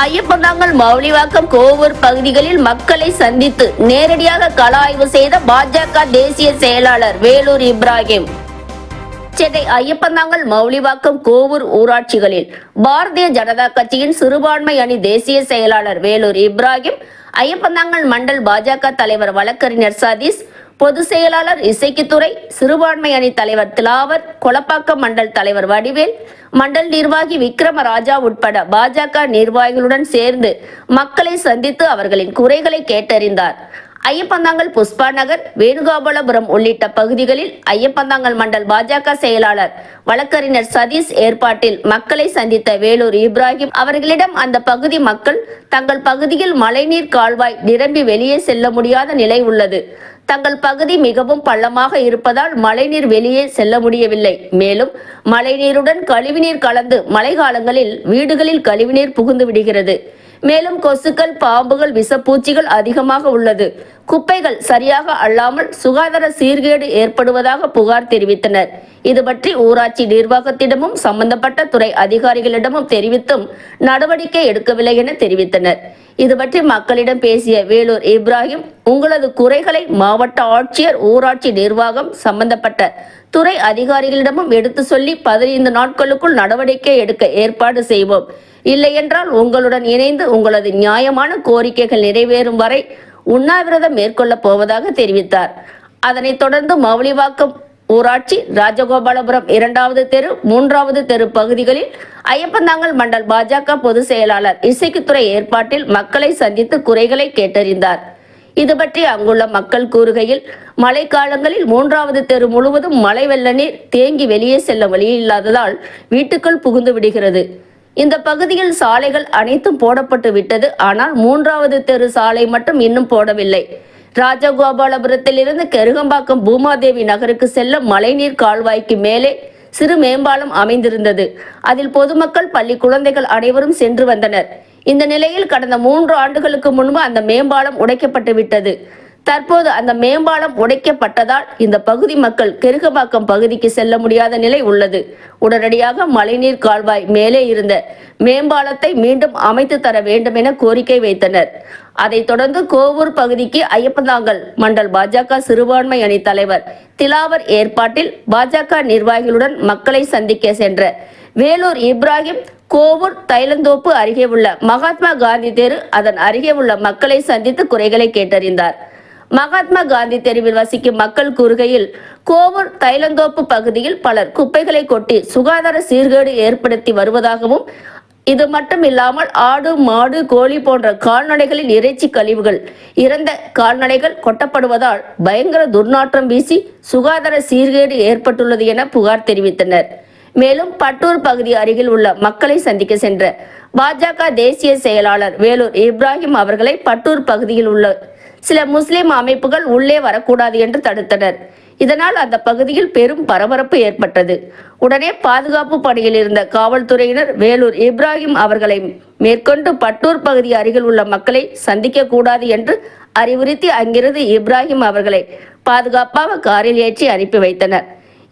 ஐயப்பந்தாங்கல் மௌலிவாக்கம் கோவூர் பகுதிகளில் மக்களை சந்தித்து நேரடியாக கள ஆய்வு செய்த பாஜக தேசிய செயலாளர் வேலூர் இப்ராஹிம். சென்னை ஐயப்பந்தாங்கல் மௌலிவாக்கம் கோவூர் ஊராட்சிகளில் பாரதிய ஜனதா கட்சியின் சிறுபான்மை அணி தேசிய செயலாளர் வேலூர் இப்ராஹிம் ஐயப்பந்தாங்கல் மண்டல் பாஜக தலைவர் வழக்கறிஞர் சதீஷ் பொதுச் செயலாளர் இசைக்குத்துறை சிறுபான்மை அணி தலைவர் திலாவர் கொலப்பாக்கம் மண்டல் தலைவர் வடிவேல் மண்டல் நிர்வாகி விக்ரமராஜா உட்பட பாஜக நிர்வாகிகளுடன் சேர்ந்து மக்களை சந்தித்து அவர்களின் குறைகளை கேட்டறிந்தார். ஐயப்பந்தாங்கல் புஷ்பா நகர் வேணுகோபாலபுரம் உள்ளிட்ட பகுதிகளில் ஐயப்பந்தாங்கல் மண்டல் பாஜக செயலாளர் வழக்கறிஞர் சதீஷ் ஏற்பாட்டில் மக்களை சந்தித்த வேலூர் இப்ராஹிம் அவர்களிடம் அந்த பகுதி மக்கள் தங்கள் பகுதியில் மழைநீர் கால்வாய் நிரம்பி வெளியே செல்ல முடியாத நிலை உள்ளது. தங்கள் பகுதி மிகவும் பள்ளமாக இருப்பதால் மழைநீர் வெளியே செல்ல முடியவில்லை. மேலும் மழைநீருடன் கழிவுநீர் கலந்து மழைக்காலங்களில் வீடுகளில் கழிவுநீர் புகுந்து விடுகிறது. மேலும் கொசுக்கள் பாம்புகள் விஷப்பூச்சிகள் அதிகமாக உள்ளது. குப்பைகள் சரியாக அல்லாமல் சுகாதார சீர்கேடு ஏற்படுவதாக புகார் தெரிவித்தனர். இது பற்றி ஊராட்சி நிர்வாகத்திடமும் சம்பந்தப்பட்ட துறை அதிகாரிகளிடமும் தெரிவித்தும் நடவடிக்கை எடுக்கவில்லை என தெரிவித்தனர். இது பற்றி மக்களிடம் பேசிய வேலூர் இப்ராஹிம் உங்களது குறைகளை மாவட்ட ஆட்சியர் ஊராட்சி நிர்வாகம் சம்பந்தப்பட்ட துறை அதிகாரிகளிடமும் எடுத்து சொல்லி பதினைந்து நாட்களுக்குள் நடவடிக்கை எடுக்க ஏற்பாடு செய்வோம். இல்லையென்றால் உங்களுடன் இணைந்து உங்களது நியாயமான கோரிக்கைகள் நிறைவேறும் வரை உண்ணாவிரதம் மேற்கொள்ளப் போவதாக தெரிவித்தார். அதனைத் தொடர்ந்து மௌலிவாக்கம் ஊராட்சி ராஜகோபாலபுரம் இரண்டாவது தெரு மூன்றாவது தெரு பகுதிகளில் ஐயப்பந்தாங்கல் மண்டல் பாஜக பொதுச் செயலாளர் இசைக்குத்துறை ஏற்பாட்டில் மக்களை சந்தித்து குறைகளை கேட்டறிந்தார். இது பற்றி அங்குள்ள மக்கள் கூறுகையில் மழைக்காலங்களில் மூன்றாவது தெரு முழுவதும் மழை வெள்ள நீர் தேங்கி வெளியே செல்ல வழியில்லாததால் வீட்டுக்குள் புகுந்து விடுகிறது. இந்த பகுதியில் சாலைகள் அனைத்தும் போடப்பட்டு விட்டது ஆனால் மூன்றாவது தெரு சாலை மட்டும் இன்னும் போடவில்லை. ராஜகோபாலபுரத்திலிருந்து கெருகம்பாக்கம் பூமாதேவி நகருக்கு செல்ல மழைநீர் கால்வாய்க்கு மேலே சிறு மேம்பாலம் அமைந்திருந்தது. அதில் பொதுமக்கள் பள்ளி குழந்தைகள் அனைவரும் சென்று வந்தனர். இந்த நிலையில் கடந்த மூன்று ஆண்டுகளுக்கு முன்பு அந்த மேம்பாலம் உடைக்கப்பட்டு விட்டது தற்போது அந்த மேம்பாலம் உடைக்கப்பட்டதால் இந்த பகுதி மக்கள் கெருகபாக்கம் பகுதிக்கு செல்ல முடியாத நிலை உள்ளது. உடனடியாக மழைநீர் கால்வாய் மேலே இருந்த மேம்பாலத்தை மீண்டும் அமைத்து தர வேண்டும் என கோரிக்கை வைத்தனர். அதைத் தொடர்ந்து கோவூர் பகுதிக்கு ஐயப்பந்தாங்கல் மண்டல் பாஜக சிறுபான்மை அணி தலைவர் திலாவர் ஏற்பாட்டில் பாஜக நிர்வாகிகளுடன் மக்களை சந்திக்க சென்ற வேலூர் இப்ராஹிம் கோவூர் தைலந்தோப்பு அருகே உள்ள மகாத்மா காந்தி தெரு அதன் அருகே உள்ள மக்களை சந்தித்து குறைகளை கேட்டறிந்தார். மகாத்மா காந்தி தெருவில் வசிக்கும் மக்கள் கூறுகையில் கோவூர் தைலந்தோப்பு பகுதியில் பலர் குப்பைகளை கொட்டி சுகாதார சீர்கேடு ஏற்படுத்தி வருவதாகவும் இது மட்டும் இல்லாமல் ஆடு மாடு கோழி போன்ற கால்நடைகளின் இறைச்சி கழிவுகள் இறந்த கால்நடைகள் கொட்டப்படுவதால் பயங்கர துர்நாற்றம் வீசி சுகாதார சீர்கேடு ஏற்பட்டுள்ளது என புகார் தெரிவித்தனர். மேலும் பட்டூர் பகுதி அருகில் உள்ள மக்களை சந்திக்க சென்ற பாஜக தேசிய செயலாளர் வேலூர் இப்ராஹிம் அவர்களை பட்டூர் பகுதியில் உள்ள சில முஸ்லிம் அமைப்புகள் உள்ளே வரக்கூடாது என்று தடுத்தனர். இதனால் அந்த பகுதியில் பெரும் பரபரப்பு ஏற்பட்டது. உடனே பாதுகாப்பு பணியில் இருந்த காவல்துறையினர் வேலூர் இப்ராஹிம் அவர்களை மேற்கொண்டு பட்டூர் பகுதி அருகில் உள்ள மக்களை சந்திக்க கூடாது என்று அறிவுறுத்தி அங்கிருந்து இப்ராஹிம் அவர்களை பாதுகாப்பாக காரில் ஏற்றி அனுப்பி வைத்தனர்.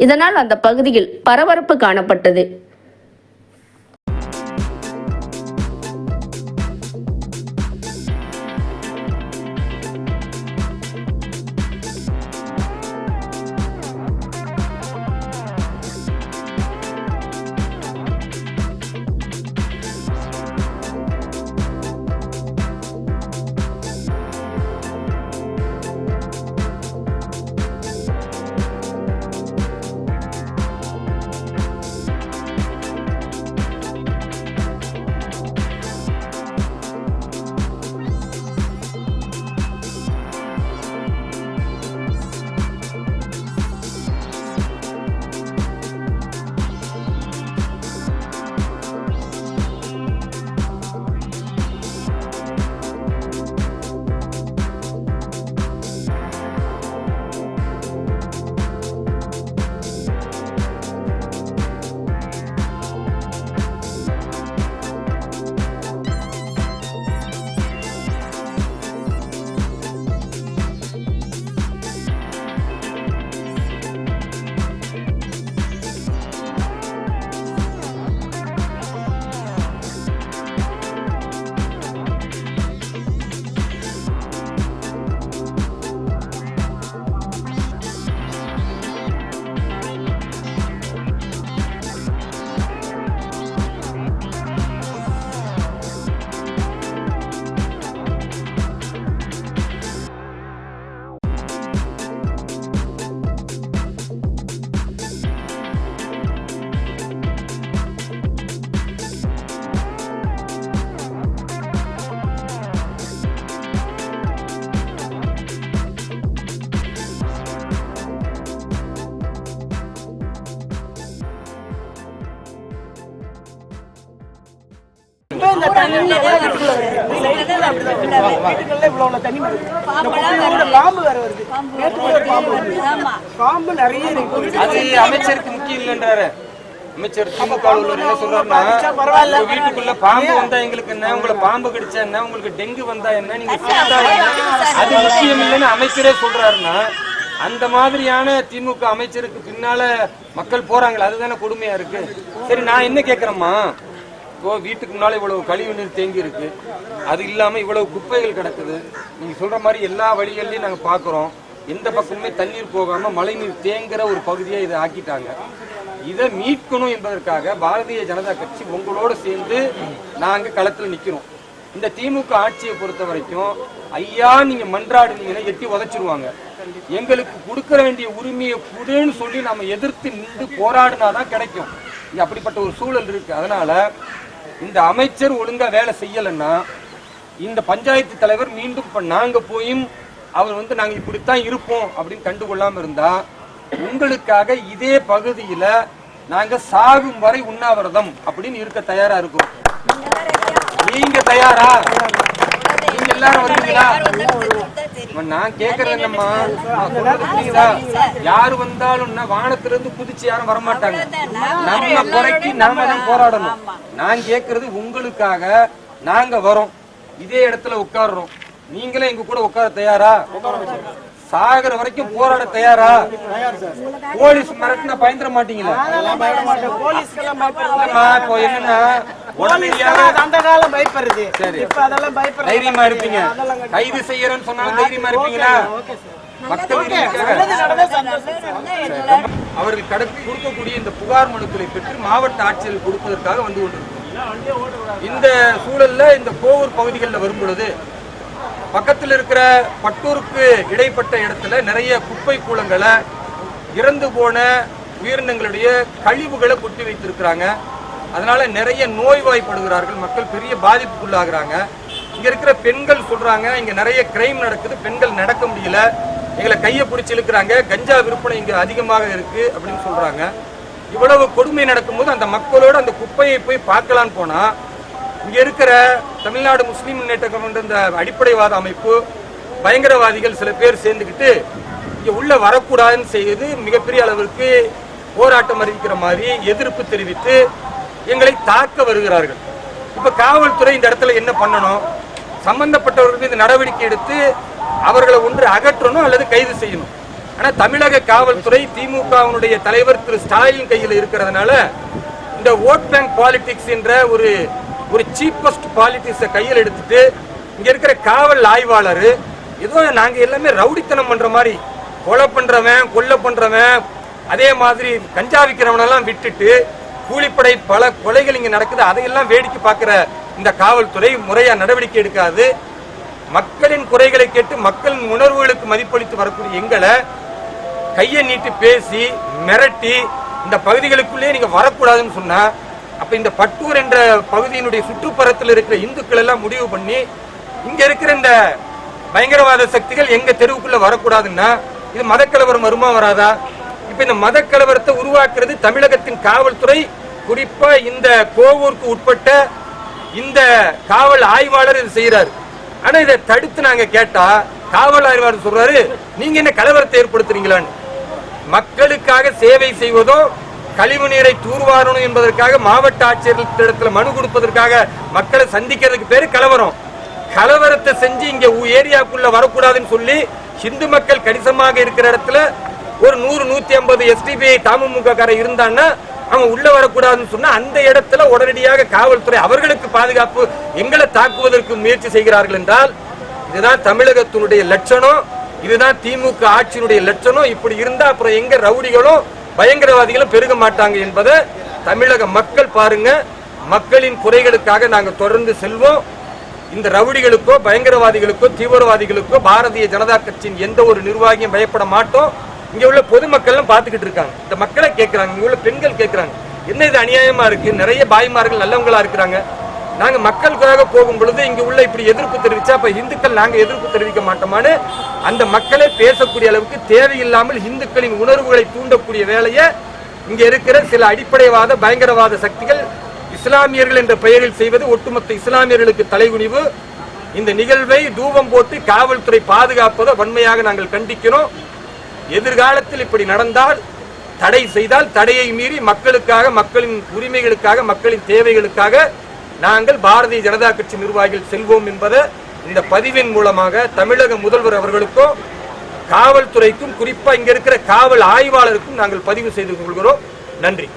இதனால் அந்த பகுதியில் பரபரப்பு காணப்பட்டது. பாம்பு நிறைய இருக்கு. அது அமைச்சருக்கு முக்கியம் இல்லைன்றாரு. அமைச்சர் திமுக உள்ளவர் என்ன சொல்றாருன்னா வீட்டுக்குள்ள பாம்பு வந்தா எங்களுக்கு என்ன? உங்களை பாம்பு கடிச்சா என்ன? உங்களுக்கு டெங்கு வந்தா என்ன? நீங்க அது முக்கியம் இல்லைன்னு அமைச்சரே சொல்றாருன்னா அந்த மாதிரியான திமுக அமைச்சருக்கு பின்னால மக்கள் போறாங்களே அதுதானே கொடுமையா இருக்கு. சரி நான் என்ன கேக்குறேம்மா? இப்போ வீட்டுக்கு முன்னால இவ்வளவு கழிவு நீர் தேங்கி இருக்கு. அது இல்லாம இவ்வளவு குப்பைகள் கிடக்குது. நீங்க சொல்ற மாதிரி எல்லா வழிகள்லயும் நாங்க பாக்குறோம். எந்த பக்கமுமே தண்ணீர் போகாம மழை நீர் தேங்குற ஒரு பகுதியை இதை ஆக்கிட்டாங்க. இதை மீட்கணும் என்பதற்காக பாரதிய ஜனதா கட்சி உங்களோட சேர்ந்து நாங்க களத்துல நிக்கிறோம். இந்த திமுக ஆட்சியை பொறுத்த வரைக்கும் ஐயா நீங்க மன்றாடுனீங்கன்னா எட்டி உதச்சிருவாங்க. எங்களுக்கு கொடுக்க வேண்டிய உரிமையை கொடுன்னு சொல்லி நம்ம எதிர்த்து நின்று போராடினாதான் கிடைக்கும். அப்படிப்பட்ட ஒரு சூழல் இருக்கு. அதனால இந்த அமைச்சர் ஒழுங்கா வேலை செய்யலைன்னா இந்த பஞ்சாயத்து தலைவர் மீண்டும் இப்ப நாங்க போயும் அவர் வந்து நாங்க இப்படித்தான் இருப்போம் அப்படின்னு கண்டுகொள்ளாம இருந்தா உங்களுக்காக இதே பகுதியில நாங்க சாகும் வரை உண்ணாவிரதம் அப்படின்னு இருக்க தயாரா இருக்கிறோம் நீங்க தயாரா? நீங்க எல்லாரும் வருவீங்களா? நான் கேக்குறது என்னம்மா யாரு வந்தாலும்னா வானத்துல இருந்து குதிச்சு யாரும் வரமாட்டாங்க நம்ம குறைக்கு நாம தான் போராடணும். நான் கேக்குறது உங்களுக்காக நாங்க வரோம். இதே இடத்துல உட்கார்றோம். நீங்களே எங்க கூட உட்கார தயாரா? சாகர வரைக்கும் போராட தயாரா? போலீஸ் மிரட்டினா பயந்துட மாட்டீங்களா? இப்போ என்னன்னா அந்த காலம் பயப்படுறது. சரி. இப்ப அதெல்லாம் பயப்படுறது தைரியமா இருப்பீங்க. கைது செய்யறேன்னு சொன்னாலும் தைரியமா இருப்பீங்களா. அவர்கள் கடத்தி கொடுக்கக்கூடிய இந்த புகார் மனுக்களை பெற்று மாவட்ட ஆட்சியர் கொடுப்பதற்காக வந்து கொண்டிருக்கிறோம் இந்த சூழல்ல இந்த கோவூர் பகுதிகளில் வரும் பொழுது பக்கத்தில் இருக்கிற பட்டூருக்கு இடைப்பட்ட இடத்துல நிறைய குப்பை கூலங்களை இறந்து போன உயிரினங்களுடைய கழிவுகளை கொட்டி வைத்திருக்கிறாங்க அதனால நிறைய நோய்வாய்ப்படுகிறார்கள். மக்கள் பெரிய பாதிப்புக்குள்ளாகிறாங்க. இங்க இருக்கிற பெண்கள் சொல்றாங்க இங்க நிறைய கிரைம் நடக்குது பெண்கள் நடக்க முடியல. எங்களை கையை பிடிச்சி இழுக்கிறாங்க கஞ்சா விற்பனை இங்க அதிகமாக இருக்கு அப்படின்னு சொல்றாங்க. இவ்வளவு கொடுமை நடக்கும்போது அந்த மக்களோட அந்த குப்பையை போய் பார்க்கலான்னு போனா இங்க இருக்கிற தமிழ்நாடு முஸ்லீம் முன்னேற்ற கழகம் இந்த அடிப்படைவாத அமைப்பு பயங்கரவாதிகள் சில பேர் சேர்ந்துக்கிட்டு இங்க உள்ள வரக்கூடாதுன்னு செய்து மிகப்பெரிய அளவிற்கு போராட்டம் அறிவிக்கிற மாதிரி எதிர்ப்பு தெரிவித்து எங்களை தாக்க வருகிறார்கள். இப்ப காவல்துறை இந்த இடத்துல என்ன பண்ணணும்? சம்பந்தப்பட்டவர்கள் மீது நடவடிக்கை எடுத்து அவர்களை ஒன்று அகற்றணும் அல்லது கைது செய்யணும். ஆனால் தமிழக காவல்துறை திமுகவினுடைய தலைவர் திரு. ஸ்டாலின் கையில் இருக்கிறதுனால இந்த ஓட் பேங்க் பாலிடிக்ஸ் என்ற ஒரு ஒரு சீப்பஸ்ட் பாலிடிக்ஸை கையில் எடுத்துட்டு இங்கே இருக்கிற காவல் ஆய்வாளர் ஏதோ நாங்கள் எல்லாமே ரவுடித்தனம் பண்ணுற மாதிரி கொலை பண்ணுறவன் கொல்லை பண்ணுறவன் அதே மாதிரி கஞ்சா விற்கிறவனெல்லாம் விட்டுட்டு கூலிப்படை பல கொலைகள் இங்கே நடக்குது. அதையெல்லாம் வேடிக்கை பார்க்குற இந்த காவல்துறை முறையாக நடவடிக்கை எடுக்காது. மக்களின் குறைகளை கேட்டு மக்களின் உணர்வுகளுக்கு மதிப்பளித்து வரக்கூடிய எங்களை கையை நீட்டி பேசி மிரட்டி இந்த பகுதிகளுக்குள்ளேயே நீங்கள் வரக்கூடாதுன்னு சொன்னால் அப்போ இந்த பட்டூர் என்ற பகுதியினுடைய சுற்றுப்புறத்தில் இருக்கிற இந்துக்கள் எல்லாம் முடிவு பண்ணி இங்கே இருக்கிற இந்த பயங்கரவாத சக்திகள் எங்கள் தெருவுக்குள்ளே வரக்கூடாதுன்னா இது மதக்கலவரம் வருமா வராதா? இப்ப இந்த மதக்கலவரத்தை உருவாக்குறது தமிழகத்தின் காவல்துறை. குறிப்பா இந்த கோவூருக்கு உட்பட்ட இந்த காவல் ஆய்வாளர் இது செய்யறாரு ஆனா இதை தடுத்து நாங்க கேட்டா காவல் ஆய்வாளர் சொல்றாரு நீங்க என்ன கலவரத்தை ஏற்படுத்துறீங்களான்னு? மக்களுக்காக சேவை செய்வதோ கழிவு நீரை தூர்வாரணும் என்பதற்காக மாவட்ட ஆட்சியர்களிடத்துல மனு கொடுப்பதற்காக மக்களை சந்திக்கிறதுக்கு பேரு கலவரம். கலவரத்தை செஞ்சு இங்க ஏரியாக்குள்ள வரக்கூடாதுன்னு சொல்லி ஹிந்து மக்கள் கணிசமாக இருக்கிற இடத்துல ஒரு நூறு நூத்தி ஐம்பது எஸ்டிபிஐ தமுக காரன் இருந்தான்னா அவன் உள்ள வரக்கூடாதுன்னு சொன்னா அந்த இடத்துல உடனடியாக காவல்துறை அவர்களுக்கு பாதுகாப்பு எங்களை தாக்குவதற்கு முயற்சி செய்கிறார்கள் என்றால் இதுதான் தமிழகத்தினுடைய லட்சணம் இதுதான் திமுக ஆட்சியினுடைய லட்சணம். இப்படி இருந்தா அப்புறம் எங்க ரவுடிகளும் பயங்கரவாதிகளும் பெருக மாட்டாங்க என்பதை தமிழக மக்கள் பாருங்க. மக்களின் குறைகளுக்காக நாங்கள் தொடர்ந்து செல்வோம். இந்த ரவுடிகளுக்கோ பயங்கரவாதிகளுக்கோ தீவிரவாதிகளுக்கோ பாரதிய ஜனதா கட்சியின் எந்த ஒரு நிர்வாகியும் பயப்பட மாட்டோம். இங்கே உள்ள பொதுமக்கள்லாம் பார்த்துக்கிட்டு இருக்காங்க. இந்த மக்களை கேட்குறாங்க இங்கே உள்ள பெண்கள் கேட்குறாங்க என்ன இது அநியாயமாக இருக்குது நிறைய பாய்மார்கள் நல்லவங்களாக இருக்கிறாங்க. நாங்கள் மக்களுக்காக போகும் பொழுது இங்கே உள்ள இப்படி எதிர்ப்பு தெரிவிச்சா அப்போ இந்துக்கள் நாங்கள் எதிர்ப்பு தெரிவிக்க மாட்டோமான்னு அந்த மக்களே பேசக்கூடிய அளவுக்கு தேவையில்லாமல் இந்துக்களின் உணர்வுகளை தூண்டக்கூடிய வேலையை இங்கே இருக்கிற சில அடிப்படைவாத பயங்கரவாத சக்திகள் இஸ்லாமியர்கள் என்ற பெயரில் செய்வது ஒட்டுமொத்த இஸ்லாமியர்களுக்கு தலைகுனிவு. இந்த நிகழ்வை தூபம் போட்டு காவல்துறை பாதுகாப்பதை வன்மையாக நாங்கள் கண்டிக்கிறோம். எதிர்காலத்தில் இப்படி நடந்தால் தடை செய்தால் தடையை மீறி மக்களுக்காக மக்களின் உரிமைகளுக்காக மக்களின் தேவைகளுக்காக நாங்கள் பாரதிய ஜனதா கட்சி நிர்வாகிகள் செல்வோம் என்பதை இந்த பதிவின் மூலமாக தமிழக முதல்வர் அவர்களுக்கும் காவல்துறைக்கும் குறிப்பாக இங்க இருக்கிற காவல் ஆய்வாளருக்கும் நாங்கள் பதிவு செய்து கொள்கிறோம். நன்றி.